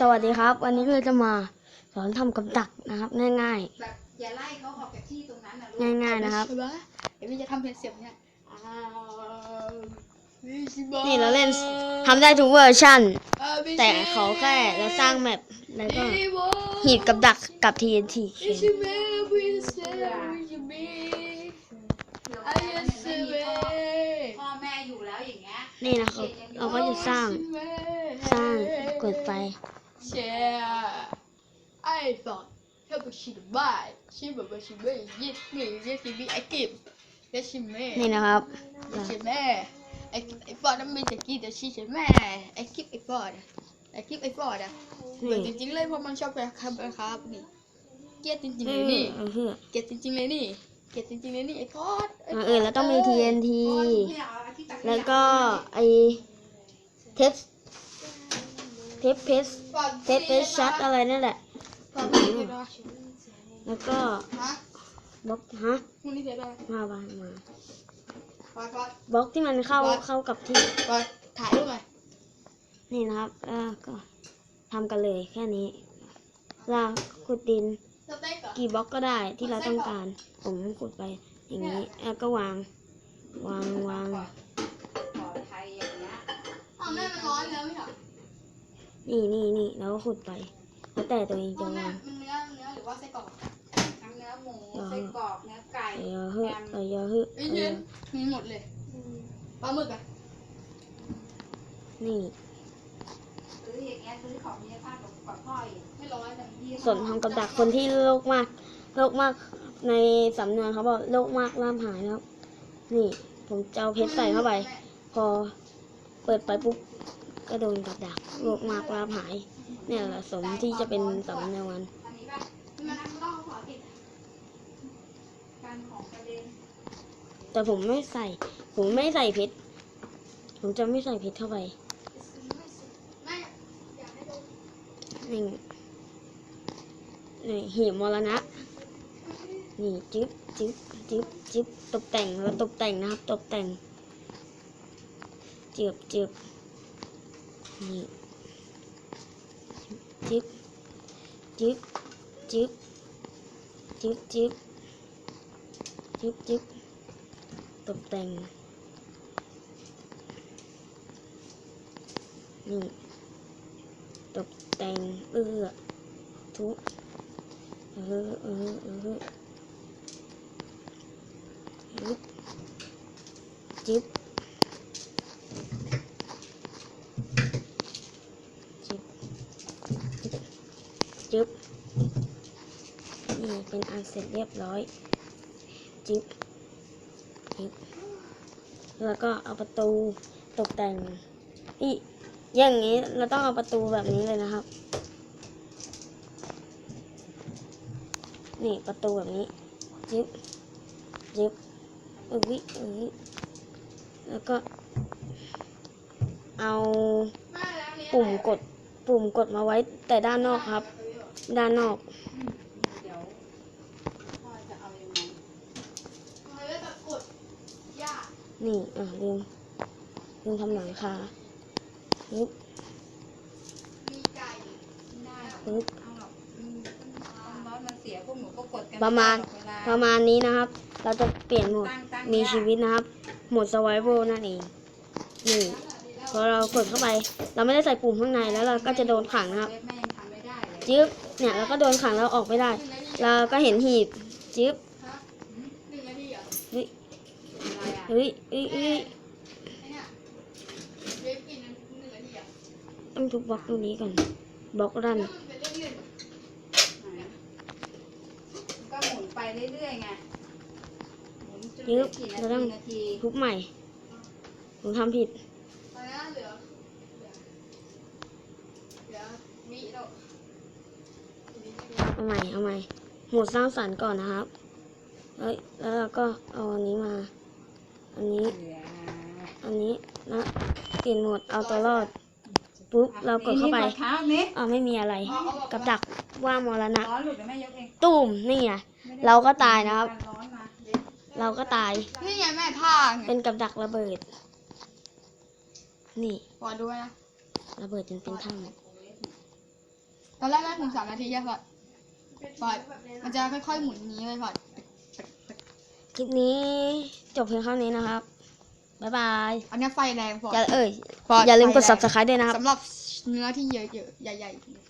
สวัสดีครับ วันนี้เราจะมาสอนทำกับดักนะครับ ง่ายแบบอย่าไล่เขาออกจากที่ตรงนั้นนะลูกๆง่ายๆนะครับใช่ไหมเดี๋ยวพี่จะทำเพลงเสียงเนี่ยอ้าววิชิบะนี่เราเล่นทำได้ทุกเวอร์ชันอ่าวิชิแต่ขอแค่เราสร้างแมปแล้วก็วิบะหีบกับดักกับ TNT วิชิเมะวิชิเมะวิชิเมะเดี๋ยวอาแม่ยาเนี่ยเซไม่มีเมพ่อพ่อแม่อยู่แล้วอย่างเงี้ยนี่นะครับ เราก็จะสร้าง สร้างกดไปเชียไอ้ฝากเธอไปชิมบ้านชิมแบบชิมไม่ยิ่งไม่ยิ่งชิมไม่ไอ้กิบและชิมแม่นี่นะครับชิมแม่ไอ้ไอ้ฟอร์ดนั้นมีแต่กี้แต่ชิมแม่ไอ้กิบไอ้ฟอร์ดอะไอ้กิบไอ้ฟอร์ดอะเหมือนจนี่ริงๆเลยเพราะมันชอบไปครับครับนี่เกลียดจริงๆเอเลยอนี่เออเพื่อเกลียดจริงๆเลยนี่เกลียดจริงๆเลยนี่ไอ้ฟอร์ดไเออแล้วต้องมี TNT เนี่ยเอาที่ตักขยะแล้วก็ไอเทป เทปเพสฟอร์ดเทปเพสชัดอะไรนั่นแหละฟอร์ดพูดนี่เทปอะไรแล้วก็ฮะบล็อกฮะพูดนี่เทปอะไรมาบ้านมาฟอร์ดฟอร์ดบล็อกที่มันเข้าบล็อกเข้ากับที่ฟอร์ดถ่ายรูปหน่อยนี่นะครับแล้วก็ทำกันเลยแค่นี้เราขุดดินสเต็กเหรอกี่บล็อกก็ได้ที่เราต้องการ ผมขุดไปอย่างนี้แล้วก็วาง วางวางขอไทยอย่างเงี้ยอ้าวแม่มันร้อนแล้วไม่เหรอ นี่นี่นี่แล้วก็ขุดไปแล้วแต่ตัวเองจะว่าแม่วางมันเนื้อเนื้อหรือว่าไส้กรอกทั้งเนื้อหมูไส้กรอกเนื้อไก่เออเฮ้ยเออเยอะเฮ้ยไอ้เอเย็อนมีหมดเลยปลาหมึกอะนี่ซื้ออย่างเงี้ยซื้อของมีค่ากับกับพ่ออีกไม่ร้อนเลยยี่ห้อส่วนทำกับดักคนที่โรคมากโรคมากในสำนวนเขาบอกโรคมากล่ามหายนะครับ นี่ผมจะเอาเพชรใส่เข้าไป พอเปิดไปปุ๊บ ก็โดนกับดักโรคมากลามหาย เนี่ยแหละสมที่จะเป็นสำนวนอันนี้ป่ะมันแต่ผมไม่ใส่ ผมไม่ใส่เพชร ผมจะไม่ใส่เพชรเข้าไปไม่อยากให้ดูนี่นี่หีบมรณะ นี่จึ๊บจึ๊บจึ๊บจึ๊บตกแต่งแล้วตกแต่งนะครับ ตกแต่งเจือบเจือบ นี่จึ๊บจึ๊บจึ๊บจึ๊บจึ๊บจึ๊บจึ๊บตกแต่งนี่ตกแต่งเอื้อทุเออเออเออจึ๊บจึ๊บจึ๊บ จึ๊บนี่เป็นอันเสร็จเรียบร้อยจึ๊บจึ๊บแล้วก็เอาประตูตกแต่งอีอย่างนี้เราต้องเอาประตูแบบนี้เลยนะครับ นี่ประตูแบบนี้จึ๊บจึ๊บเอ้ยเอ้ยแล้วก็ เอาปุ่มกดปุ่มกดมาไว้แต่ด้านนอกครับ ด้านนอกเดี๋ยวพ่อจะเอายังไงทำไมไม่แบบกดยากนี่อะลืมลืมทำหลังคาปึ๊บมีไก่ไม่ได้หรอกปึ๊บเอาหรอกอืมความร้อนมันเสียพวกหนูก็กดกันประมาณไได้หรอกเวลาประมาณนี้นะครับ เราจะเปลี่ยนโหมดตั้งตั้งมียากชีวิตนะครับ โหมด survival นั่นเอง นี่พอเรากดเข้าไป เราไม่ได้ใส่ปุ่มข้างในแล้วเราก็จะโดนขังนะครับ จึ๊บเนี่ยเราก็โดนขังแล้วออกไม่ได้ เราก็เห็นหีบจึ๊บฮะหนึ่งนาทีเหรอเฮ้ยอะไรอะเฮ้ยเฮ้ยเฮ้ยไอ้เนี่ยเว็บกินหนึ่งนาทีเหรอต้องทุบบล็อกตรงนี้ก่อนบล็อกรันแล้วมันเป็นเลขหนึ่งไหนก็หมุนไปเรื่อยๆไงหมุนจนเหยึลือบกี่นาเราต้องทีนาทีทุบใหม่ ผมทำผิดตอนนี้เหลือเหลือเหลือวิแล้ววิใช่ไหม เอาใหม่เอาใหม่โหมดสร้างสรรค์ก่อนนะครับเฮ้ยแล้วเราก็เอาอันนี้มา อันนี้เหลืออันนี้นะเปลี่ยนโหมดเอาตัวรอด ปุ๊บเรากดเข้าไปนี่นี่กดเท้านี้อ่าไม่มีอะไร กับดักว่ามรณะร้อนหลุดเดี๋ยวแม่ยกเองตุ่มนี่ไงไม่ได้เราก็ตายนะครับร้อนมาเด็กเราก็ตาย นี่ไงแม่ผ้าไงเป็นกับดักระเบิด นี่ขอดูนะระเบิดจนเป็นถ้ตอนแรกได้ถึงสามนาทีแค่ฟอ ดฟอดมันจะค่อยๆหมุนอย่างนี้เลยฟอดำคลิปนี้จบเพียงเท่านี้นะครับ บ๊ายบาย อันเนี้ยไฟแรงฟอดอย่าเอ่ยฟอดอย่าลืมกดไฟแรง subscribe ด้วยนะครับ สำหรับเนื้อที่เยอะๆใหญ่ๆ